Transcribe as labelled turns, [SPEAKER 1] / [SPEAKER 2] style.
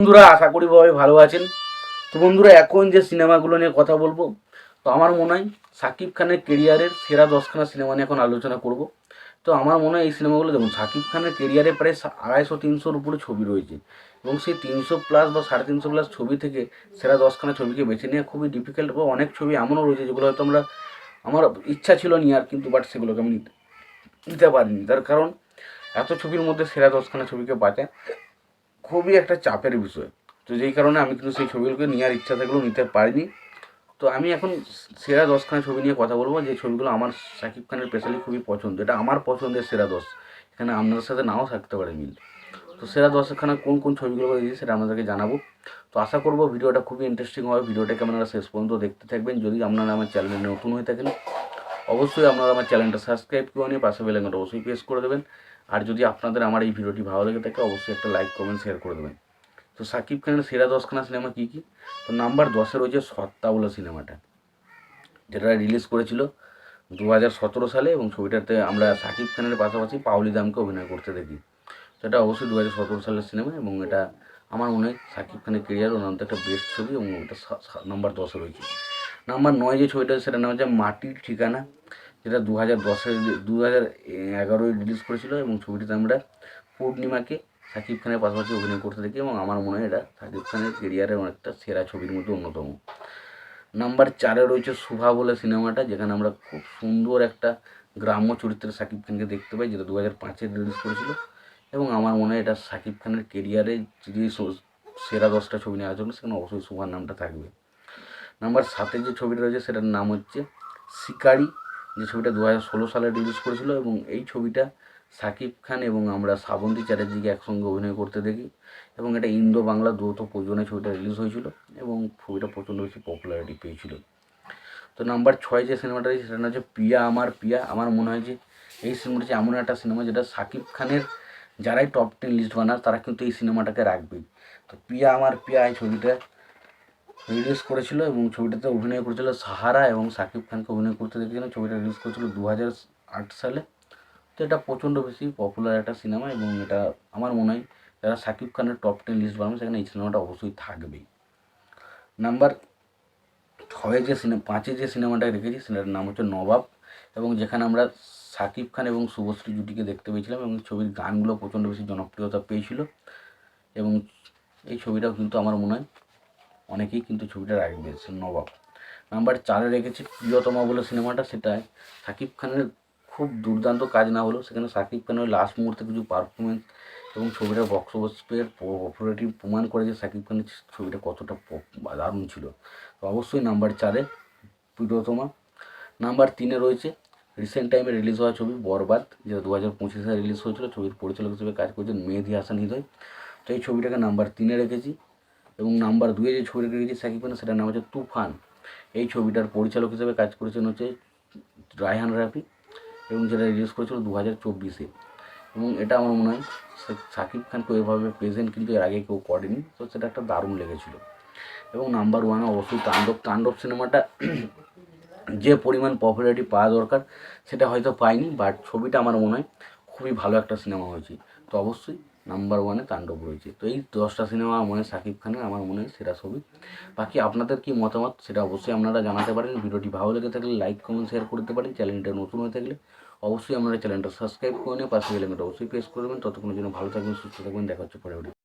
[SPEAKER 1] বন্ধুরা, আশা করি সবাই ভালো আছেন। তো বন্ধুরা, এখন যে সিনেমাগুলো নিয়ে কথা বলব, তো আমার মনে হয় সাকিব খানের কেরিয়ারের সেরা দশখানা সিনেমা নিয়ে এখন আলোচনা করব। তো আমার মনে হয় এই সিনেমাগুলো, দেখুন, সাকিব খানের কেরিয়ারে প্রায় আড়াইশো, তিনশোর উপরে ছবি রয়েছে এবং সেই তিনশো প্লাস বা সাড়ে তিনশো প্লাস ছবি থেকে সেরা দশখানা ছবিকে বেছে নেওয়া খুবই ডিফিকাল্ট বা অনেক ছবি এমনও রয়েছে যেগুলো হয়তো আমরা, আমার ইচ্ছা ছিল নেওয়ার কিন্তু বাট সেগুলোকে আমি নিতে পারিনি। তার কারণ, এত ছবির মধ্যে সেরা দশখানা ছবিকে বাঁচা খুবই একটা চাপের বিষয়। তো যেই কারণে আমি কিন্তু সেই ছবিগুলোকে নেওয়ার ইচ্ছা থাকলেও নিতে পারিনি। তো আমি এখন সেরা দশখানা ছবি নিয়ে কথা বলব, যে ছবিগুলো আমার শাকিব খানের স্পেশালি খুবই পছন্দ। এটা আমার পছন্দের সেরা দশ। এখানে আপনাদের সাথে নাও থাকতে পারে মিল। তো সেরা দশখানা কোন কোন ছবিগুলো দিয়েছি সেটা আপনাদেরকে জানাব। তো আশা করব ভিডিওটা খুবই ইন্টারেস্টিং হবে। ভিডিওটাকে আপনারা শেষ পর্যন্ত দেখতে থাকবেন। যদি আপনারা আমার চ্যানেলে নতুন হয়ে থাকেন অবশ্যই আপনারা আমার চ্যানেলটা সাবস্ক্রাইব করে নিয়ে পাশে বেলাঙ্গাটা অবশ্যই প্রেস করে দেবেন। আর যদি আপনাদের আমার এই ভিডিওটি ভালো লেগে থাকে, অবশ্যই একটা লাইক কমেন্ট শেয়ার করে দেবেন। তো সাকিব খানের সেরা দশখানা সিনেমা কী কী? তো নাম্বার দশে রয়েছে সত্তা বলে সিনেমাটা যেটা রিলিজ করেছিল দু হাজার সতেরো সালে এবং ছবিটাতে আমরা সাকিব খানের পাশাপাশি পাউলি দামকে অভিনয় করতে দেখি। তো এটা অবশ্যই দু হাজার সতেরো সালের সিনেমা এবং এটা আমার মনে হয় সাকিব খানের কেরিয়ার অন্যন্ত একটা বেস্ট ছবি এবং এটা নাম্বার দশে রয়েছে নাম্বার নয় যে ছবিটা সেটার নাম হচ্ছে মাটির ঠিকানা, যেটা দু হাজার দশের দু হাজার এগারোয় রিলিজ করেছিল এবং ছবিটিতে আমরা পূর্ণিমাকে সাকিব খানের পাশাপাশি অভিনয় করতে দেখি এবং আমার মনে হয় এটা সাকিব খানের কেরিয়ারের অনেকটা সেরা ছবির মধ্যে অন্যতম। নাম্বার চারে রয়েছে শুভা বলে সিনেমাটা, যেখানে আমরা খুব সুন্দর একটা গ্রাম্য চরিত্রে সাকিব খানকে দেখতে পাই, যেটা দু হাজার পাঁচে রিলিজ করেছিল এবং আমার মনে হয় এটা সাকিব খানের কেরিয়ারে যে সেরা দশটা ছবি নেওয়ার জন্য সেখানে অবশ্যই শুভার নামটা থাকবে। নাম্বার সাতে যে ছবিটা রয়েছে, সেটার নাম হচ্ছে শিকারি। যে ছবিটা দু হাজার ষোলো সালে রিলিজ করেছিল এবং এই ছবিটা সাকিব খান এবং আমরা শ্রাবন্তী চ্যাটার্জিকে একসঙ্গে অভিনয় করতে দেখি এবং এটা ইন্দো বাংলা দ্রুত প্রযোজনায় ছবিটা রিলিজ হয়েছিল এবং ছবিটা প্রচণ্ড বেশি পপুলারিটি পেয়েছিল। তো নাম্বার ছয় যে সিনেমাটা রয়েছে সেটা হচ্ছে পিয়া আমার পিয়া আমার মনে হয় যে এই সিনেমাটা হচ্ছে এমন একটা সিনেমা যেটা সাকিব খানের যারাই টপ টেন লিস্ট বানার, তারা কিন্তু এই সিনেমাটাকে রাখবেই। তো পিয়া আমার, পিয়া এই ছবিটা রিলিজ করেছিল এবং ছবিটাতে অভিনয় করেছিল সাহারা এবং সাকিব খানকে অভিনয় করতে দেখেছিলাম। ছবিটা রিলিজ করেছিল দু হাজার আট সালে। তো এটা প্রচণ্ড বেশি পপুলার একটা সিনেমা এবং এটা আমার মনে হয় যারা সাকিব খানের টপ টেন লিস্ট বানাবে সেখানে এই সিনেমাটা অবশ্যই থাকবেই। নাম্বার ছয়ে যে সিনেমা পাঁচে যে সিনেমাটা রেখেছি সেটার নাম হচ্ছে নবাব এবং যেখানে আমরা সাকিব খান এবং শুভশ্রী জুটিকে দেখতে পেয়েছিলাম এবং ছবির গানগুলো প্রচণ্ড বেশি জনপ্রিয়তা পেয়েছিল এবং এই ছবিটাও কিন্তু আমার মনে হয় অনেকেই কিন্তু ছবিটা রাখবে সে নবাব। নাম্বার চারে রেখেছি প্রিয়তমা বলে সিনেমাটা সেটায় সাকিব খানের খুব দুর্দান্ত কাজ না হলেও সেখানে সাকিব খানের লাস্ট মুহূর্তে কিছু পারফরমেন্স এবং ছবিটার বক্স অফিসের অপারেটিভ প্রমাণ করে যে সাকিব খানের ছবিটা কতটা দারুণ ছিল। তো অবশ্যই নাম্বার চারে প্রিয়তমা। নাম্বার তিনে রয়েছে রিসেন্ট টাইমে রিলিজ হওয়া ছবি বরবাদ, যেটা দু হাজার পঁচিশে রিলিজ হয়েছিল। ছবির পরিচালক হিসেবে কাজ করেছেন মেহেদি হাসান হৃদয়। তো এই ছবিটাকে নাম্বার তিনে রেখেছি। এবং নাম্বার দুয়ে যে ছবিটা রেখেছি সাকিব খানের সেটার নাম হচ্ছে তুফান। এই ছবিটার পরিচালক হিসেবে কাজ করেছেন হচ্ছে রায়হান রাফি এবং যেটা রিলিজ করেছিল দু হাজার চব্বিশে। এবং এটা আমার মনে হয় সাকিব খানকে এভাবে প্রেজেন্ট কিন্তু এর আগে কেউ করেনি, তো সেটা একটা দারুণ লেগেছিল। এবং নাম্বার ওয়ানে অবশ্যই তাণ্ডব তাণ্ডব সিনেমাটা যে পরিমাণ পপুলারিটি পাওয়া দরকার, সেটা হয়তো পাইনি বাট ছবিটা আমার মনে হয় খুবই ভালো একটা সিনেমা হয়েছে। তো অবশ্যই নাম্বার ওয়ানে তাণ্ডব রয়েছে। তো এই দশটা সিনেমা আমার মনে সাকিব খানের, আমার মনে সেরা ছবি। বাকি আপনাদের কি মতামত সেটা অবশ্যই আপনারা জানাতে পারেন। ভিডিওটি ভালো লেগে থাকলে লাইক, কমেন্ট শেয়ার করতে পারেন। চ্যানেলটা নতুন হয়ে থাকলে অবশ্যই আপনারা চ্যানেলটা সাবস্ক্রাইব করে নিয়ে পাশে গেলে অবশ্যই প্রেস করবেন ততক্ষণের জন্য ভালো থাকবেন, সুস্থ থাকবেন। দেখা হচ্ছে পরে